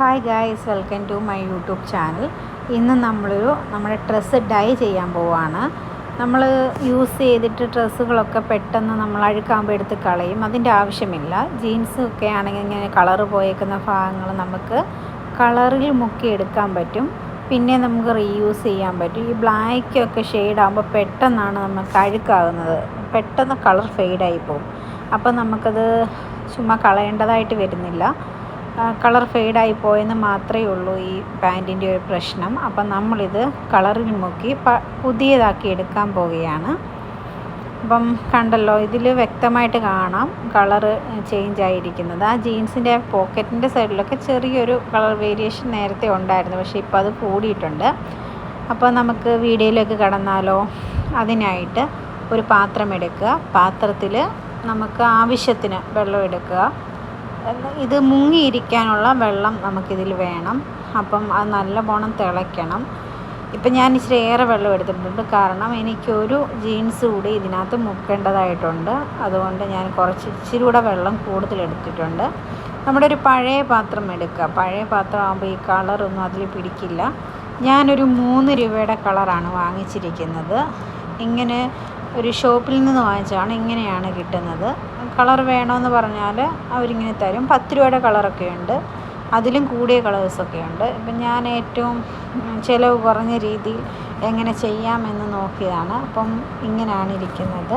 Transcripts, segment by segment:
Hi guys welcome to my YouTube channel ഇന്ന് നമ്മളൊരു നമ്മുടെ ഡ്രസ്സ് ഡൈ ചെയ്യാൻ പോവാണ്. നമ്മൾ യൂസ് ചെയ്തിട്ട് ഡ്രസ്സുകളൊക്കെ പെട്ടെന്ന് നമ്മൾ അഴുക്കാകുമ്പോൾ എടുത്ത് കളയും. അതിന്റെ ആവശ്യമില്ല. ജീൻസ് ഒക്കെ ആണെങ്കിൽ ഇങ്ങനെ കളറ് പോയേക്കുന്ന ഭാഗങ്ങൾ നമുക്ക് കളറിൽ മുക്കി എടുക്കാൻ പറ്റും. പിന്നെ നമുക്ക് റീയൂസ് ചെയ്യാൻ പറ്റും. ഈ ബ്ലാക്കൊക്കെ ഷെയ്ഡാകുമ്പോൾ പെട്ടെന്നാണ് നമുക്ക് അഴുക്കാകുന്നത്. പെട്ടെന്ന് കളർ ഫെയ്ഡായി പോകും. അപ്പോൾ നമുക്കത് ചുമ്മാ കളയേണ്ടതായിട്ട് വരുന്നില്ല. കളർ ഫെയ്ഡായി പോയെന്ന് മാത്രമേ ഉള്ളൂ ഈ പാന്റിന്റെ ഒരു പ്രശ്നം. അപ്പം നമ്മളിത് കളറിൽ മുക്കി പുതിയതാക്കി എടുക്കാൻ പോവുകയാണ്. അപ്പം കണ്ടല്ലോ ഇതിൽ വ്യക്തമായിട്ട് കാണാം കളറ് ചേഞ്ച് ആയിരിക്കുന്നത്. ആ ജീൻസിന്റെ പോക്കറ്റിന്റെ സൈഡിലൊക്കെ ചെറിയൊരു കളർ വേരിയേഷൻ നേരത്തെ ഉണ്ടായിരുന്നു പക്ഷേ ഇപ്പോൾ അത് കൂടിയിട്ടുണ്ട്. അപ്പോൾ നമുക്ക് വീഡിയോയിലേക്ക് കടന്നാലോ? അതിനായിട്ട് ഒരു പാത്രം എടുക്കുക. പാത്രത്തിൽ നമുക്ക് ആവശ്യത്തിന് വെള്ളം എടുക്കുക. ഇത് മുങ്ങിയിരിക്കാനുള്ള വെള്ളം നമുക്കിതിൽ വേണം. അപ്പം അത് നല്ല ബോണം തിളയ്ക്കണം. ഇപ്പം ഞാൻ ഇച്ചിരി ഏറെ വെള്ളം എടുത്തിട്ടുണ്ട്. കാരണം എനിക്കൊരു ജീൻസ് കൂടി ഇതിനകത്ത് മുക്കേണ്ടതായിട്ടുണ്ട്. അതുകൊണ്ട് ഞാൻ കുറച്ച് ഇച്ചിരി കൂടെ വെള്ളം കൂടുതൽ എടുത്തിട്ടുണ്ട്. നമ്മുടെ ഒരു പഴയ പാത്രം എടുക്കുക. പഴയ പാത്രം ആകുമ്പോൾ ഈ കളറൊന്നും അതിൽ പിടിക്കില്ല. ഞാനൊരു മൂന്ന് രൂപയുടെ കളറാണ് വാങ്ങിച്ചിരിക്കുന്നത്. ഇങ്ങനെ ഒരു ഷോപ്പിൽ നിന്ന് വാങ്ങിച്ചാണ് ഇങ്ങനെയാണ് കിട്ടുന്നത്. കളർ വേണമെന്ന് പറഞ്ഞാൽ അവരിങ്ങനെ തരും. പത്ത് രൂപയുടെ കളറൊക്കെ ഉണ്ട്. അതിലും കൂടിയ കളേഴ്സൊക്കെ ഉണ്ട്. ഇപ്പം ഞാൻ ഏറ്റവും ചിലവ് കുറഞ്ഞ രീതിയിൽ എങ്ങനെ ചെയ്യാമെന്ന് നോക്കിയതാണ്. അപ്പം ഇങ്ങനെയാണ് ഇരിക്കുന്നത്.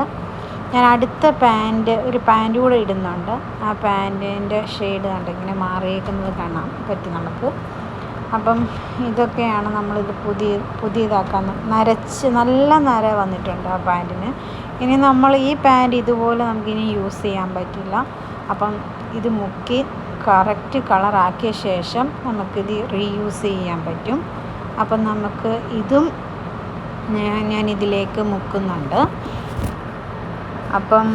ഞാൻ അടുത്ത പാന്റ് ഒരു പാന്റ് കൂടെ ഇടുന്നുണ്ട്. ആ പാന്റിന്റെ ഷെയ്ഡ് കണ്ട് ഇങ്ങനെ മാറിയേക്കുന്നത് കാണാൻ പറ്റും നമുക്ക്. അപ്പം ഇതൊക്കെയാണ് നമ്മളിത് പുതിയ പുതിയതാക്കാൻ നരച്ച് നല്ല നര വന്നിട്ടുണ്ട് ആ പാന്റിന് ഇനി നമ്മൾ ഈ പാന്റ് ഇതുപോലെ നമുക്കിനി യൂസ് ചെയ്യാൻ പറ്റില്ല. അപ്പം ഇത് മുക്കി കറക്റ്റ് കളറാക്കിയ ശേഷം നമുക്കിത് റീയൂസ് ചെയ്യാൻ പറ്റും. അപ്പം നമുക്ക് ഇതും ഞാൻ ഇതിലേക്ക് മുക്കുന്നുണ്ട്. അപ്പം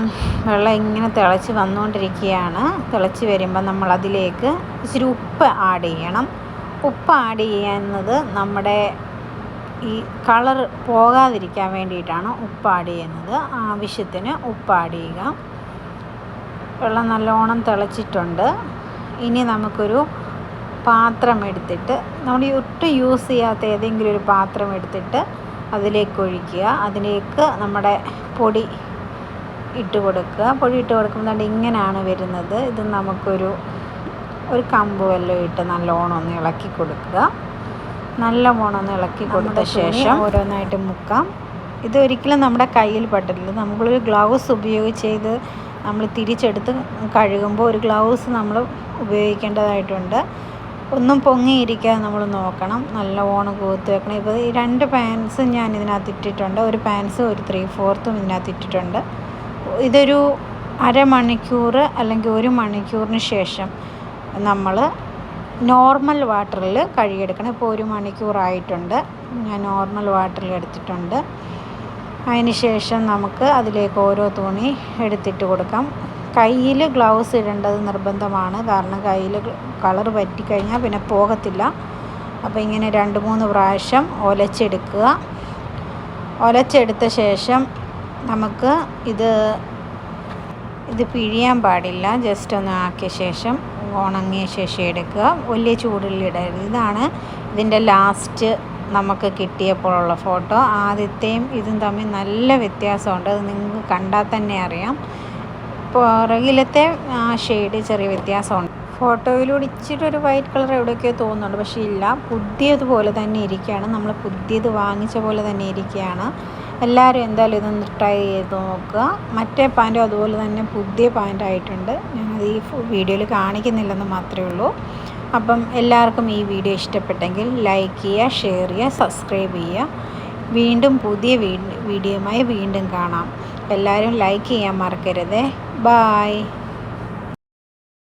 വെള്ളം ഇങ്ങനെ തിളച്ച് വന്നുകൊണ്ടിരിക്കുകയാണ്. തിളച്ച് വരുമ്പോൾ നമ്മൾ അതിലേക്ക് ഇച്ചിരി ഉപ്പ് ആഡ് ചെയ്യണം. ഉപ്പ് ആഡ് ചെയ്യുന്നത് നമ്മുടെ ഈ കളർ പോകാതിരിക്കാൻ വേണ്ടിയിട്ടാണ് ഉപ്പ് ആഡ് ചെയ്യുന്നത്. ആവശ്യത്തിന് ഉപ്പ് ആഡ് ചെയ്യുക. വെള്ളം നല്ലോണം തിളച്ചിട്ടുണ്ട്. ഇനി നമുക്കൊരു പാത്രം എടുത്തിട്ട് നമ്മൾ ഒട്ടും യൂസ് ചെയ്യാത്ത ഏതെങ്കിലും ഒരു പാത്രം എടുത്തിട്ട് അതിലേക്ക് ഒഴിക്കുക. അതിലേക്ക് നമ്മുടെ പൊടി ഇട്ട് കൊടുക്കുക. പൊടി ഇട്ട് കൊടുക്കുമ്പോൾ ഇങ്ങനെയാണ് വരുന്നത്. ഇത് നമുക്കൊരു ഒരു കമ്പ് വല്ലതും ഇട്ട് നല്ലോണം ഒന്ന് ഇളക്കി കൊടുക്കുക. നല്ലവണ്ണം ഒന്ന് ഇളക്കി കൊടുത്ത ശേഷം ഓരോന്നായിട്ട് മുക്കാം. ഇത് ഒരിക്കലും നമ്മുടെ കയ്യിൽ പെട്ടില്ല നമ്മളൊരു ഗ്ലൗസ് ഉപയോഗിച്ച് ചെയ്ത് നമ്മൾ തിരിച്ചെടുത്ത് കഴുകുമ്പോൾ ഒരു ഗ്ലൗസ് നമ്മൾ ഉപയോഗിക്കേണ്ടതായിട്ടുണ്ട്. ഒന്നും പൊങ്ങിയിരിക്കാതെ നമ്മൾ നോക്കണം. നല്ലവണ്ണം കൂത്ത് വെക്കണം. ഇപ്പോൾ ഈ രണ്ട് പാൻസും ഞാൻ ഇതിനകത്ത് ഇട്ടിട്ടുണ്ട്. ഒരു പാൻസും ഒരു ത്രീ ഫോർത്തും ഇതിനകത്ത് ഇട്ടിട്ടുണ്ട്. ഇതൊരു അരമണിക്കൂർ അല്ലെങ്കിൽ ഒരു മണിക്കൂറിന് ശേഷം നമ്മൾ നോർമൽ വാട്ടറിൽ കഴുകിയെടുക്കണം. ഇപ്പോൾ ഒരു മണിക്കൂറായിട്ടുണ്ട്. ഞാൻ നോർമൽ വാട്ടറിൽ എടുത്തിട്ടുണ്ട്. അതിന് ശേഷം നമുക്ക് അതിലേക്ക് ഓരോ തുണി എടുത്തിട്ട് കൊടുക്കാം. കയ്യിൽ ഗ്ലൗസ് ഇടേണ്ടത് നിർബന്ധമാണ്. കാരണം കയ്യിൽ കളർ പറ്റിക്കഴിഞ്ഞാൽ പിന്നെ പോകത്തില്ല. അപ്പോൾ ഇങ്ങനെ രണ്ട് മൂന്ന് പ്രാവശ്യം ഒലച്ചെടുക്കുക. ഒലച്ചെടുത്ത ശേഷം നമുക്ക് ഇത് ഇത് പിഴിയാൻ പാടില്ല. ജസ്റ്റ് ഒന്ന് ആക്കിയ ശേഷം ഉണങ്ങിയ ശേഷം എടുക്കുക. വലിയ ചൂടിലിടരുത് ഇതാണ് ഇതിന്റെ ലാസ്റ്റ് നമുക്ക് കിട്ടിയപ്പോഴുള്ള ഫോട്ടോ ആദ്യത്തെയും ഇതും തമ്മിൽ നല്ല വ്യത്യാസമുണ്ട്. അത് നിങ്ങൾക്ക് കണ്ടാൽ തന്നെ അറിയാം. പുറകിലത്തെ ആ ഷെയ്ഡ് ചെറിയ വ്യത്യാസമുണ്ട്. ഫോട്ടോയിലൂടെ ഇച്ചിരി ഒരു വൈറ്റ് കളർ എവിടെയൊക്കെയോ തോന്നുന്നുണ്ട്. പക്ഷേ ഇല്ല. പുതിയതുപോലെ തന്നെ ഇരിക്കുകയാണ്. നമ്മൾ പുതിയത് വാങ്ങിച്ച പോലെ തന്നെ ഇരിക്കുകയാണ്. എല്ലാവരും എന്തായാലും ഇതൊന്ന് ട്രൈ ചെയ്ത് നോക്കുക. മറ്റേ പാന്റും അതുപോലെ തന്നെ പുതിയ പാന്റായിട്ടുണ്ട്. ഞാനത് ഈ വീഡിയോയിൽ കാണിക്കുന്നില്ലെന്ന് മാത്രമേ ഉള്ളൂ. അപ്പം എല്ലാവർക്കും ഈ വീഡിയോ ഇഷ്ടപ്പെട്ടെങ്കിൽ ലൈക്ക് ചെയ്യുക ഷെയർ ചെയ്യുക സബ്സ്ക്രൈബ് ചെയ്യുക. വീണ്ടും പുതിയ വീഡിയോയുമായി വീണ്ടും കാണാം. എല്ലാവരും ലൈക്ക് ചെയ്യാൻ മറക്കരുതേ. ബായ്